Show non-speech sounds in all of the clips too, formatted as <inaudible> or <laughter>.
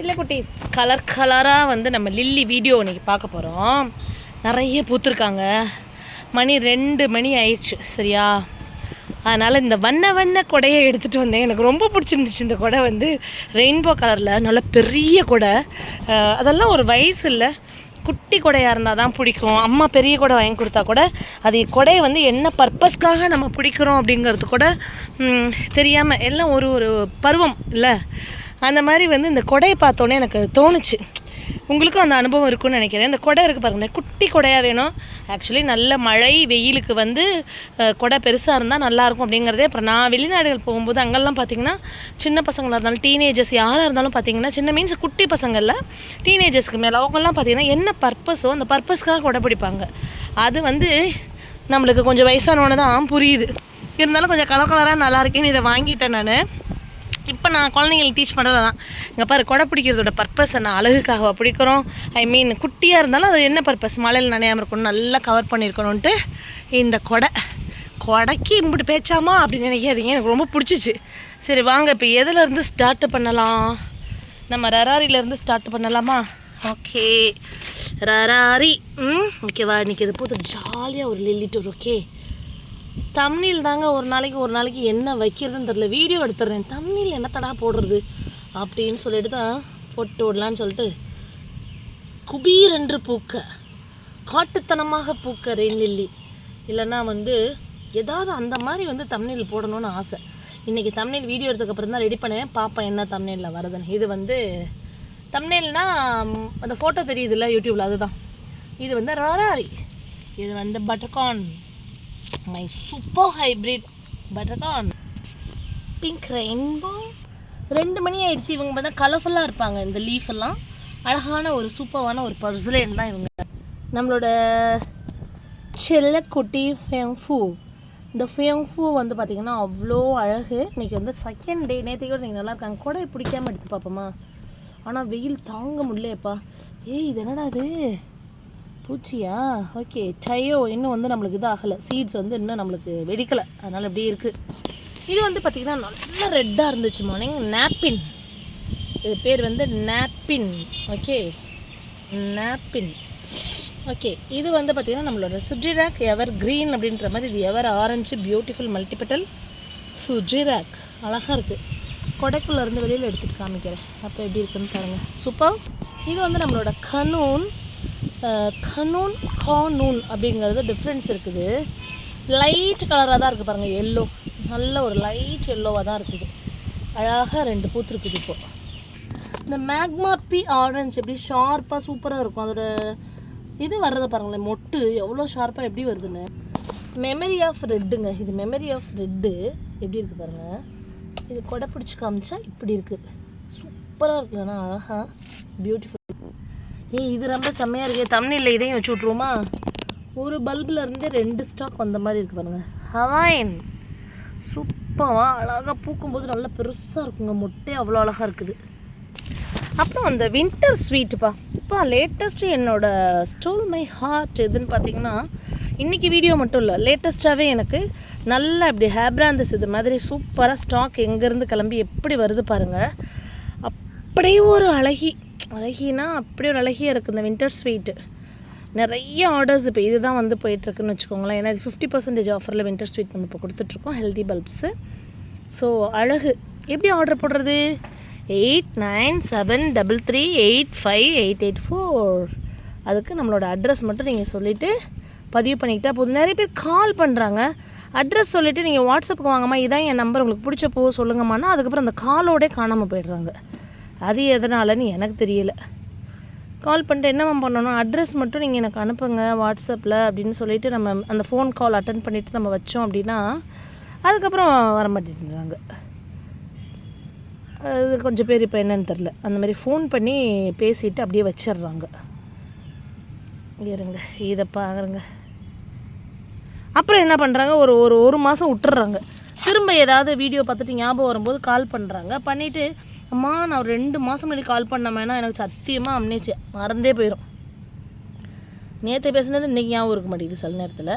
இல்லை குட்டீஸ். கலர் கலராக வந்து நம்ம லில்லி வீடியோ இன்றைக்கி பார்க்க போகிறோம் நிறைய பூத்துருக்காங்க. மணி ரெண்டு மணி ஆயிடுச்சு சரியா? அதனால் இந்த வண்ண வண்ண கொடையை எடுத்துகிட்டு வந்தேன். எனக்கு ரொம்ப பிடிச்சிருந்துச்சு இந்த கொடை வந்து. ரெயின்போ கலரில் நல்ல பெரிய கொடை. அதெல்லாம் ஒரு வயசு இல்லை. குட்டி கொடையாக இருந்தால் தான் பிடிக்கும். அம்மா பெரிய கொடை வாங்கி கொடுத்தா கூட அது கொடையை வந்து என்ன பர்பஸ்க்காக நம்ம பிடிக்கிறோம் அப்படிங்கிறது கூட தெரியாமல் எல்லாம் ஒரு ஒரு பருவம் இல்லை. அந்த மாதிரி வந்து இந்த கொடையை பார்த்தோன்னே எனக்கு தோணுச்சு. உங்களுக்கும் அந்த அனுபவம் இருக்கும்னு நினைக்கிறேன். இந்த கொடை இருக்குது பாருங்களேன். குட்டி கொடையாக வேணும். ஆக்சுவலி நல்ல மழை வெயிலுக்கு வந்து கொடை பெருசாக இருந்தால் நல்லாயிருக்கும் அப்படிங்கிறதே. அப்புறம் நான் வெளிநாடுகள் போகும்போது அங்கெல்லாம் பார்த்தீங்கன்னா சின்ன பசங்களாக இருந்தாலும் டீனேஜர்ஸ் யாராக இருந்தாலும் பார்த்தீங்கன்னா சின்ன மீன்ஸ் குட்டி பசங்களில் டீனேஜர்ஸ்க்கு மேலே அவங்கெல்லாம் பார்த்தீங்கன்னா என்ன பர்பஸோ அந்த பர்பஸ்க்காக கொடை பிடிப்பாங்க. அது வந்து நம்மளுக்கு கொஞ்சம் வயசானவொன்னே தான் புரியுது. இருந்தாலும் கொஞ்சம் கலர் கலராக நல்லா இருக்கேன்னு இதை வாங்கிட்டேன் நான். இப்போ நான் குழந்தைங்களுக்கு டீச் பண்ணுறது தான் இங்கே பாரு கொடை பிடிக்கிறதோட பர்பஸ் நான் அழகுக்காக பிடிக்கிறோம். ஐ மீன் குட்டியாக இருந்தாலும் அது என்ன பர்பஸ் மழையில் நனையாமல் இருக்கணும் நல்லா கவர் பண்ணியிருக்கணுன்ட்டு இந்த கொடை. கொடைக்கு இம்பிட்டு பேச்சாமா அப்படின்னு நினைக்காதீங்க. எனக்கு ரொம்ப பிடிச்சிச்சு. சரி வாங்க இப்போ எதுலேருந்து ஸ்டார்ட் பண்ணலாம்? நம்ம ரராரிலேருந்து ஸ்டார்ட் பண்ணலாமா? ஓகே ரராரி. ம் ஓகேவா இன்றைக்கி இது போது ஜாலியாக ஒரு லில்லி ஓகே தம்னில் தாங்க ஒரு நாளைக்கு ஒரு நாளைக்கு என்ன வைக்கிறதுன்னு தெரில வீடியோ எடுத்துடுறேன். தம்னில் என்னத்தடா போடுறது? அப்படின்னு சொல்லிட்டு தான் போட்டு விடலான்னு சொல்லிட்டு குபீர் என்று பூக்க காட்டுத்தனமாக பூக்க ரெயின் லில்லி. இல்லைன்னா வந்து ஏதாவது அந்த மாதிரி வந்து தம்னில் போடணும்னு ஆசை. இன்றைக்கி தம்னில் வீடியோ எடுத்ததுக்கப்புறம் தான் ரெடி பண்ணுவேன் பார்ப்பேன் என்ன தமிழில் வருதுன்னு. இது வந்து தம்னேல்னா அந்த ஃபோட்டோ தெரியுதுல்ல யூடியூப்பில் அதுதான். இது வந்து ராராரி இது வந்து butter corn my super hybrid butter corn pink rainbow ரெண்டு மணி ஆயிடுச்சு இவங்க பார்த்தா கலர்ஃபுல்லாக இருப்பாங்க இந்த லீஃப் எல்லாம் அழகான ஒரு சூப்பரான ஒரு பர்சலேன் தான் இவங்க. நம்மளோட செல்லக்குட்டி ஃபேங்ஃபூ இந்த ஃபேங்ஃபூ வந்து பார்த்திங்கன்னா அவ்வளோ அழகு. இன்றைக்கி வந்து செகண்ட் டே நேற்றுக்கு நீங்கள் நல்லா இருக்காங்க. கூட பிடிக்காம எடுத்து பார்ப்போமா? ஆனால் வெயில் தாங்க முடியலையேப்பா. ஏய் இது என்னடா இது? பூச்சியா? ஓகே டயோ இன்னும் வந்து நம்மளுக்கு இது ஆகலை சீட்ஸ் வந்து இன்னும் நம்மளுக்கு வெடிக்கலை. அதனால் அப்படியே இருக்குது இது வந்து பார்த்திங்கன்னா நல்லா ரெட்டாக இருந்துச்சு மார்னிங் நாப்பின் இது பேர் வந்து நாப்பின் ஓகே நாப்பின் ஓகே இது வந்து பார்த்திங்கன்னா நம்மளோட சுஜிராக் எவர் க்ரீன் அப்படின்ற மாதிரி இது எவர் ஆரஞ்சு பியூட்டிஃபுல் மல்டிபட்டல் சுஜிராக் அழகாக இருக்குது கொடைக்குள்ளேருந்து வெளியில் எடுத்துகிட்டு காமிக்கிறேன். அப்போ எப்படி இருக்குன்னு பாருங்கள் சூப்பர் இது வந்து நம்மளோட கனூன். கனூன் கானூன் அப்படிங்கிறது டிஃப்ரென்ஸ் இருக்குது. லைட் கலராக தான் இருக்குது பாருங்கள் எல்லோ நல்ல ஒரு லைட் எல்லோவாக தான் இருக்குது. அழகாக ரெண்டு பூத்துருக்குது இப்போது இந்த மேக்மார்பி ஆரஞ்சு எப்படி ஷார்ப்பாக சூப்பராக இருக்கும். அதோட இது வர்றதை பாருங்களேன் மொட்டு எவ்வளோ ஷார்ப்பாக எப்படி வருதுன்னு. மெமரி ஆஃப் ரெட்டுங்க இது மெமரி ஆஃப் ரெட்டு எப்படி இருக்குது பாருங்கள் இது கொடை பிடிச்சி காமிச்சா இப்படி இருக்குது சூப்பராக இருக்குல்லண்ணா அழகாக பியூட்டிஃபுல் ஏய் இது ரொம்ப செம்மையாக இருக்கே. தமிழில் இதையும் வச்சு விட்ருவோமா ஒரு பல்பில் இருந்து ரெண்டு ஸ்டாக் வந்த மாதிரி இருக்குது பாருங்கள் ஹவாயின் சூப்பராக அழகாக பூக்கும்போது நல்லா பெருசாக இருக்குங்க. மொட்டை அவ்வளோ அழகாக இருக்குது. அப்புறம் அந்த வின்டர் ஸ்வீட்டுப்பா இப்போ லேட்டஸ்ட்டு என்னோட ஸ்டோல் மை ஹார்ட் எதுன்னு பார்த்தீங்கன்னா இன்றைக்கி வீடியோ மட்டும் இல்லை. லேட்டஸ்ட்டாகவே எனக்கு நல்லா இப்படி ஹேப்ராந்தஸ் இது மாதிரி சூப்பராக ஸ்டாக் எங்கேருந்து கிளம்பி எப்படி வருது பாருங்கள் அப்படியே ஒரு அழகி. அழகினா அப்படியே ஒரு அழகியாக இருக்குது இந்த வின்டர் ஸ்வீட்டு நிறைய ஆர்டர்ஸ் இப்போ இதுதான் வந்து போயிட்டுருக்குன்னு வச்சுக்கோங்களேன். ஏன்னா இது ஃபிஃப்டி பர்சன்டேஜ் ஆஃபரில் வின்டர் ஸ்வீட் நம்ம இப்போ கொடுத்துட்ருக்கோம் ஹெல்தி பல்ப்ஸு ஸோ அழகு. எப்படி ஆர்டர் போடுறது? Eight nine seven double three eight five eight eight four அதுக்கு நம்மளோட அட்ரஸ் மட்டும் நீங்கள் சொல்லிவிட்டு பதிவு பண்ணிக்கிட்டால் போதும். நிறைய பேர் கால் பண்ணுறாங்க அட்ரஸ் சொல்லிவிட்டு நீங்கள் வாட்ஸ்அப்புக்கு வாங்கம்மா இதான் என் நம்பர் உங்களுக்கு பிடிச்ச போ சொல்லுங்கம்மானா அதுக்கப்புறம் அந்த காலோடே காணாமல் போயிடுறாங்க. அது எதனாலன்னு எனக்கு தெரியல. கால் பண்ணிட்டு என்னம்மா பண்ணணும்? அட்ரஸ் மட்டும் நீங்கள் எனக்கு அனுப்புங்க வாட்ஸ்அப்பில் அப்படின்னு சொல்லிட்டு நம்ம அந்த ஃபோன் கால் அட்டன் பண்ணிவிட்டு நம்ம வச்சோம் அப்படின்னா அதுக்கப்புறம் வர மாட்டேன்றாங்க. அது கொஞ்சம் பேர் இப்போ என்னன்னு தெரில அந்த மாதிரி ஃபோன் பண்ணி பேசிட்டு அப்படியே வச்சிடுறாங்க. இருங்க இதை பாருங்க. அப்புறம் என்ன பண்ணுறாங்க ஒரு ஒரு ஒரு மாதம் விட்டுறாங்க திரும்ப ஏதாவது வீடியோ பார்த்துட்டு ஞாபகம் வரும்போது கால் பண்ணுறாங்க பண்ணிவிட்டு அம்மா நான் ஒரு ரெண்டு மாதம் முன்னாடி கால் பண்ணமேனா எனக்கு சத்தியமாக அம்னேச்சு மறந்தே போயிடும் நேற்று பேசுனது இன்றைக்கி ஞாபகம் இருக்க மாட்டேங்குது சில நேரத்தில்.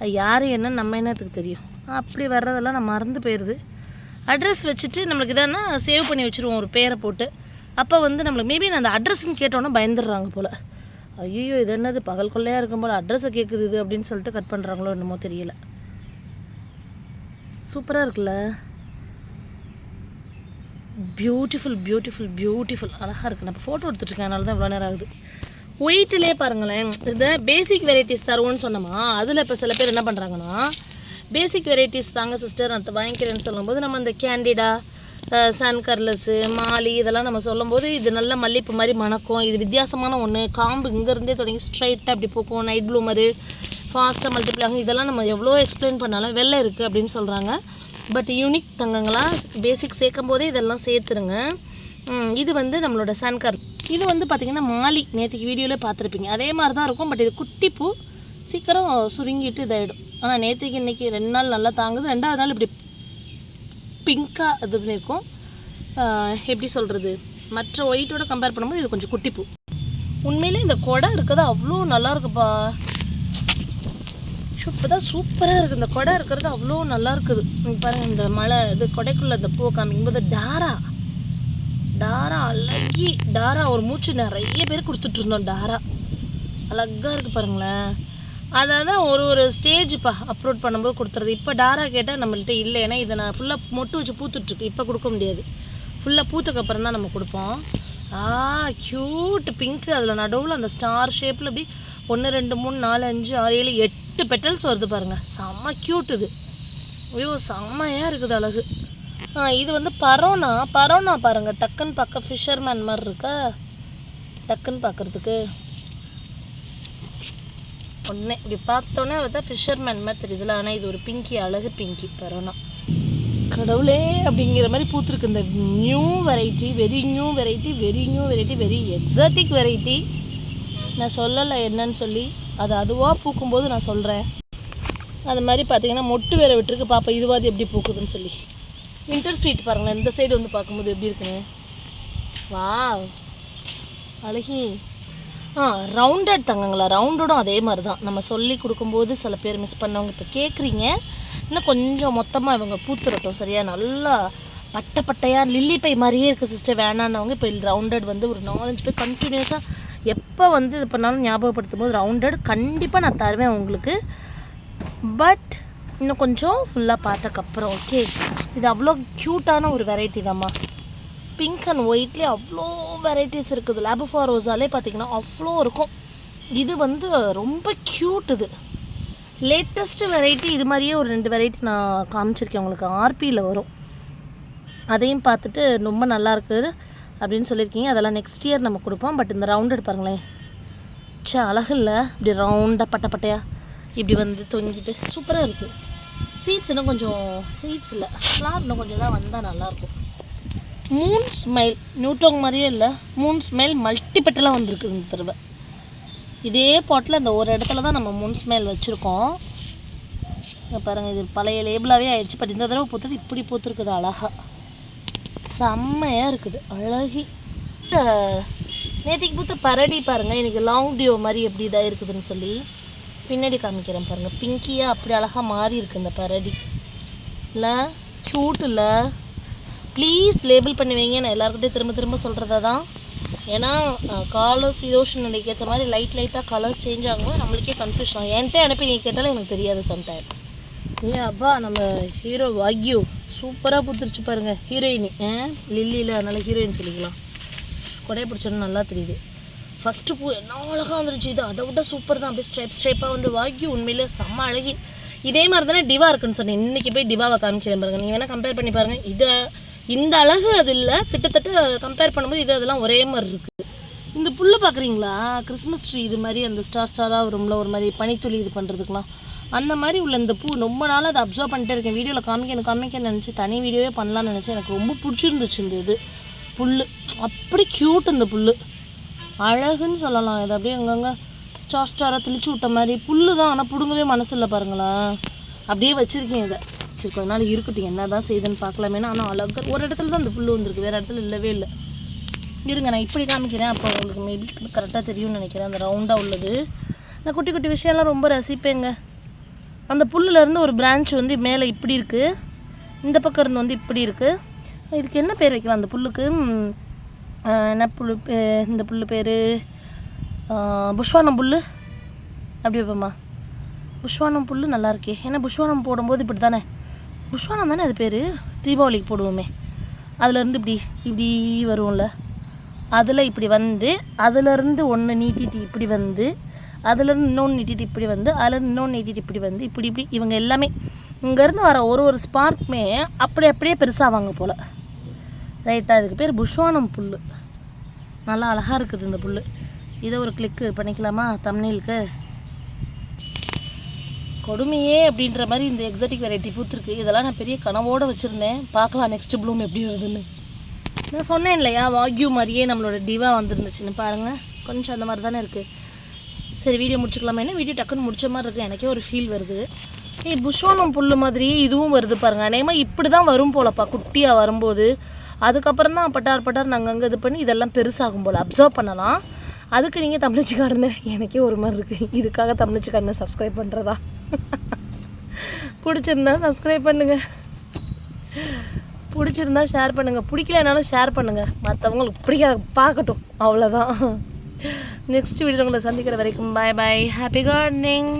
அது யார் என்ன நம்ம என்னத்துக்கு தெரியும். அப்படி வர்றதெல்லாம் நான் மறந்து போயிடுது அட்ரஸ் வச்சுட்டு நம்மளுக்கு இதானா சேவ் பண்ணி வச்சுருவோம் ஒரு பேரை போட்டு. அப்போ வந்து நம்மளுக்கு மேபி நான் அந்த அட்ரஸ்ன்னு கேட்டோன்னே பயந்துடுறாங்க போல். ஐயோ இது என்னது? பகல் கொள்ளையாக இருக்கும் போல். அட்ரஸை கேட்குது இது அப்படின்னு சொல்லிட்டு கட் பண்ணுறாங்களோ என்னமோ தெரியல. சூப்பராக இருக்குல்ல? பியூட்டிஃபுல் பியூட்டிஃபுல் பியூட்டிஃபுல் அழகாக இருக்குது நான் ஃபோட்டோ எடுத்துட்ருக்கேன் அதனால தான் இவ்வளோ நேரம் ஆகுது. ஒயிட்டிலே பாருங்களேன். இந்த பேசிக் வெரைட்டிஸ் தருவோன்னு சொன்னோமா அதில் இப்போ சில பேர் என்ன பண்ணுறாங்கன்னா பேசிக் வெரைட்டிஸ் தாங்க சிஸ்டர் நான் வாங்கிக்கிறேன்னு சொல்லும்போது நம்ம இந்த கேண்டிடா சன் கர்லஸ்ஸு மாலி இதெல்லாம் நம்ம சொல்லும்போது இது நல்ல மல்லிப்பூ மாதிரி மணக்கும். இது வித்தியாசமான ஒன்று காம்பு இங்கேருந்தே தொடங்கி ஸ்ட்ரைட்டாக அப்படி பூக்கும். நைட் ப்ளூமரு ஃபாஸ்ட்டாக மல்டிப்ளை ஆகும். இதெல்லாம் நம்ம எவ்வளோ எக்ஸ்பிளைன் பண்ணாலும் வெள்ளை இருக்குது அப்படின்னு சொல்கிறாங்க பட் யூனிக் தங்கங்களா? பேசிக் சேர்க்கும் போதே இதெல்லாம் சேர்த்துருங்க. இது வந்து நம்மளோட சன்கர் இது வந்து பார்த்திங்கன்னா மாலி. நேற்றுக்கு வீடியோவில் பார்த்துருப்பீங்க அதே மாதிரி தான் இருக்கும். பட் இது குட்டி பூ. சீக்கிரம் சுருங்கிட்டு இதாகிடும் ஆனால் நேற்றுக்கு இன்றைக்கி ரெண்டு நாள் நல்லா தாங்குது. ரெண்டாவது நாள் இப்படி பிங்காக இது பண்ணியிருக்கும் எப்படி சொல்கிறது மற்ற ஒயிட்டோட கம்பேர் பண்ணும்போது இது கொஞ்சம் குட்டி பூ. உண்மையிலே இந்த கொடை இருக்கிறது அவ்வளோ நல்லாயிருக்குப்பா இப்போ தான் சூப்பராக இருக்குது இந்த கொடை இருக்கிறது அவ்வளோ நல்லா இருக்குது. பாருங்க இந்த மலை இது கொடைக்குள்ளே இந்த பூ காமிக்கும்போது டாரா. டாரா அழகி டாரா ஒரு மூச்சு நிறைய பேர் கொடுத்துட்ருந்தோம் டாரா. அழகாக இருக்குது பாருங்களேன். அதை தான் ஒரு ஒரு ஸ்டேஜ்ப்பா அப்லோட் பண்ணும்போது கொடுத்துறது. இப்போ டாரா கேட்டால் நம்மள்ட்ட இல்லை. ஏன்னா இதை நான் ஃபுல்லாக மொட்டு வச்சு பூத்துட்ருக்கு இப்போ கொடுக்க முடியாது. ஃபுல்லாக பூத்துக்கப்புறம் தான் நம்ம கொடுப்போம். ஆ க்யூட் பிங்க் அதில் நடுவில் அந்த ஸ்டார் ஷேப்பில் அப்படி ஒன்று ரெண்டு மூணு நாலு அஞ்சு ஆறு ஏழு எட்டு பெட்டல்ஸ் வருது பாருங்கள் செம்ம க்யூட் இது. ஐயோ செம்மையாக இருக்குது அழகு. ஆ இது வந்து பரோனா. பரோனா பாருங்கள் டக்குன்னு பார்க்க ஃபிஷர்மேன் மாதிரி இருக்கா? டக்குன்னு பார்க்குறதுக்கு. ஒன்று இப்படி பார்த்தோன்னே பார்த்தா ஃபிஷர்மேன் மாதிரி தெரியுதுல ஆனால் இது ஒரு பிங்கி அழகு பிங்கி பரோனா. கடவுளே அப்படிங்கிற மாதிரி பூத்துருக்கு. இந்த new variety very new variety very new variety very exotic variety நான் சொல்லலை என்னன்னு சொல்லி. அது அதுவாக பூக்கும்போது நான் சொல்கிறேன் அது மாதிரி பார்த்தீங்கன்னா மொட்டு வேற விட்டுருக்கு. பாப்பா இதுவாது எப்படி பூக்குதுன்னு சொல்லி. வின்டர் ஸ்வீட் பாருங்களேன். இந்த சைடு வந்து பார்க்கும்போது எப்படி இருக்குன்னு. வாவ் அழகி. ஆ ரவுண்டட் தங்கங்களா? ரவுண்டடும் அதே மாதிரி தான். நம்ம சொல்லி கொடுக்கும்போது சில பேர் மிஸ் பண்ணவங்க இப்போ கேட்குறீங்க இன்னும் கொஞ்சம் மொத்தமாக இவங்க பூத்துறட்டும் சரியா? நல்லா பட்டை பட்டையாக லில்லி பை மாதிரியே இருக்குது சிஸ்டர் வேணான்னவங்க இப்போ ரவுண்டட் வந்து ஒரு நாலஞ்சு பேர் கண்டினியூஸாக எப்போ வந்து இது பண்ணாலும் ஞாபகப்படுத்தும் போது ரவுண்டட் கண்டிப்பாக நான் தருவேன் உங்களுக்கு. பட் இன்னும் கொஞ்சம் ஃபுல்லாக பார்த்தக்கப்புறம் ஓகே இது அவ்வளோ க்யூட்டான ஒரு வெரைட்டி தாம்மா. பிங்க் அண்ட் ஒயிட்லேயே அவ்வளோ வெரைட்டிஸ் இருக்குது. லேபஃபார் ரோஸாலே பார்த்தீங்கன்னா அவ்வளோ இருக்கும். இது வந்து ரொம்ப க்யூட் இது. லேட்டஸ்ட்டு வெரைட்டி இது மாதிரியே ஒரு ரெண்டு வெரைட்டி நான் காமிச்சிருக்கேன் உங்களுக்கு. ஆர்பியில் வரும். அதையும் பார்த்துட்டு ரொம்ப நல்லா இருக்குது அப்படின்னு சொல்லியிருக்கீங்க. அதெல்லாம் நெக்ஸ்ட் இயர் நம்ம கொடுப்போம். பட் இந்த ரவுண்டட் பாருங்களேன். ச்சே அழகு இல்லை. இப்படி ரவுண்டாக பட்டை பட்டையாக இப்படி வந்து தொங்கிட்டு. சூப்பராக இருக்குது சீட்ஸ் இன்னும் கொஞ்சம் சீட்ஸ் இல்லை. ஃப்ளார் இன்னும் கொஞ்சம் தான் வந்தால் நல்லாயிருக்கும். மூன் ஸ்மைல் நியூட்ரோங் மாதிரியே இல்லை. மூன் ஸ்மைல் மல்டிபெட்டலாக வந்திருக்கு இந்த தடவை. இதே பாட்டில் இந்த ஒரு இடத்துல தான் நம்ம மூன் ஸ்மைல் வச்சுருக்கோம். இங்கே பாருங்கள் இது பழைய லேபிளாகவே ஆயிடுச்சு. பட் இந்த தடவை பூத்தது இப்படி பூத்துருக்குது அழகா. செம்மையாக இருக்குது. அழகி. நேற்றுக்கு பூத்த பரடி பாருங்கள் எனக்கு லாங் டியோ மாதிரி எப்படி இதாக இருக்குதுன்னு சொல்லி. பின்னாடி காமிக்கிறேன் பாருங்கள் பிங்கியாக அப்படி அழகாக மாறி இருக்குது இந்த பரடி. இல்லை க்யூட் இல்லை. ப்ளீஸ் லேபிள் பண்ணுவீங்க நான் எல்லாருக்கிட்டையும் திரும்ப திரும்ப சொல்கிறதா தான். ஏன்னா காலர் சீதோஷன் நிலைக்கு ஏற்ற மாதிரி லைட் லைட்டாக கலர்ஸ் சேஞ்ச் ஆகும்போது நம்மளுக்கே கன்ஃபியூஷன் ஆகும். என்கிட்ட அனுப்பி நீங்கள் கேட்டாலும் எனக்கு தெரியாது சம்டைம் ஏன் அப்பா நம்ம ஹீரோ வாக்யூ சூப்பராக பூத்துருச்சு பாருங்கள் ஹீரோயினி. ஆ லில்லியில் அதனால் ஹீரோயின் சொல்லிக்கலாம். கொடையை பிடிச்சோன்னு நல்லா தெரியுது. ஃபஸ்ட்டு பூ என்ன அழகாக வந்துருச்சு. இது அதை விட சூப்பர் தான். அப்படியே ஸ்டெப் ஸ்டெப்பாக வந்து வாங்கி உண்மையிலே செம்ம அழகி. இதே மாதிரி தானே டிவா இருக்குன்னு சொன்னேன். இன்றைக்கி போய் டிவாவை காமிக்கிறேன் பாருங்கள் நீங்கள் வேணால் கம்பேர் பண்ணி பாருங்கள் இதை இந்த அழகு அது இல்லை. கிட்டத்தட்ட கம்பேர் பண்ணும்போது இது அதெல்லாம் ஒரே மாதிரி இருக்குது இந்த புல்லை பார்க்குறீங்களா? கிறிஸ்மஸ் ட்ரீ இது மாதிரி அந்த ஸ்டார் ஸ்டாராக வரும்ல ஒரு மாதிரி பனித்துளி இது பண்ணுறதுக்குலாம் அந்த மாதிரி உள்ள இந்த பூ ரொம்ப நாளாக அதை அப்சர்வ் பண்ணிட்டே இருக்கேன். வீடியோவில் காமிக்கணும் காமிக்க நினச்சி தனி வீடியோவே பண்ணலாம்னு நினச்சி எனக்கு ரொம்ப பிடிச்சிருந்துச்சு இந்த இது. புல் அப்படி க்யூட் இந்த புல் அழகுன்னு சொல்லலாம். இது அப்படியே அங்கங்கே ஸ்டார் ஸ்டாராக தெளிச்சு விட்ட மாதிரி. புல்லு தான் ஆனால் பிடுங்கவே மனசு இல்லை பாருங்களேன். அப்படியே வச்சுருக்கேன் இதை. சரி கொஞ்ச நாள் இருக்கட்டும். என்ன தான் செய்யுதுன்னு பார்க்கலாமேனா ஆனால் அழகாக ஒரு இடத்துல தான் அந்த புல் வந்திருக்கு. வேறு இடத்துல இல்லவே இல்லை. இருங்க நான் இப்படி காமிக்கிறேன். அப்போ உங்களுக்கு மேபி கரெக்டாக தெரியும்னு நினைக்கிறேன். அந்த ரவுண்டாக உள்ளது. நான் குட்டி குட்டி விஷயம்லாம் ரொம்ப ரசிப்பேங்க. அந்த புல்லுலேருந்து ஒரு பிரான்ச் வந்து மேலே இப்படி இருக்குது இந்த பக்கம் இருந்து வந்து இப்படி இருக்குது இதுக்கு என்ன பேர் வைக்கலாம் அந்த புல்லுக்கு? என்ன புல் பே- இந்த புல் பேர்? புஷ்வானம் புல் அப்படி வைப்போம்மா புஷ்வானம் புல் நல்லா இருக்கே. ஏன்னா புஷ்வானம் போடும்போது இப்படி தானே? புஷ்வானம் தானே அது பேர்? தீபாவளிக்கு போடுவோமே. அதுலேருந்து இப்படி இப்படி வரும்ல. அதில் இப்படி வந்து அதுலேருந்து ஒன்று நீட்டிட்டு இப்படி வந்து அதுலேருந்து இன்னொன்று நீட்டிட்டு இப்படி வந்து அதுலேருந்து இன்னொன்று நீட்டிட்டு இப்படி வந்து இப்படி இப்படி இவங்க எல்லாமே இங்கேருந்து வர ஒரு ஒரு ஸ்பார்க்குமே அப்படி அப்படியே பெருசாவாங்க போல். ரைட்டாக இதுக்கு பேர் புஷ்வானம் புல் நல்லா அழகாக இருக்குது இந்த புல் இதை ஒரு கிளிக்கு பண்ணிக்கலாமா? தமிழ்க்கு கொடுமையே அப்படின்ற மாதிரி இந்த எக்ஸாட்டிக் வெரைட்டி பூத்துருக்கு. இதெல்லாம் நான் பெரிய கனவோடு வச்சுருந்தேன். பார்க்கலாம் நெக்ஸ்ட் ப்ளூம் எப்படி வருதுன்னு. நான் சொன்னேன் இல்லையா வாக்யூ மாதிரியே நம்மளோட டிவா வந்துருந்துச்சுன்னு பாருங்கள் கொஞ்சம் அந்த மாதிரி தானே இருக்குது சரி வீடியோ முடிச்சுக்கலாமா என்ன? வீடியோ டக்குன்னு முடிச்ச மாதிரி இருக்குது எனக்கே ஒரு ஃபீல் வருது. ஏய் புஷோனம் புல் மாதிரியே இதுவும் வருது பாருங்க. அநேகமாக இப்படி தான் வரும் போலப்பா குட்டியாக வரும்போது. அதுக்கப்புறம் தான் பட்டார் பட்டார் நாங்கள் அங்கே இது பண்ணி இதெல்லாம் பெருசாகும் போல். அப்சர்வ் பண்ணலாம். அதுக்கு நீங்கள் தமிழ்ச்சிக்காரனு. எனக்கே ஒரு மாதிரி இருக்குது இதுக்காக தமிழச்சிக்காரனை சப்ஸ்கிரைப் பண்ணுறதா <laughs> பிடிச்சிருந்தா சப்ஸ்கிரைப் பண்ணுங்கள் பிடிச்சிருந்தா ஷேர் பண்ணுங்கள் பிடிக்கலனாலும் ஷேர் பண்ணுங்கள் மற்றவங்களுக்கு பிடிக்க பார்க்கட்டும். அவ்வளோதான் நெக்ஸ்ட் வீடியோ உங்களை சந்திக்கிற வரைக்கும் பாய் பாய் ஹாப்பி கார்டனிங்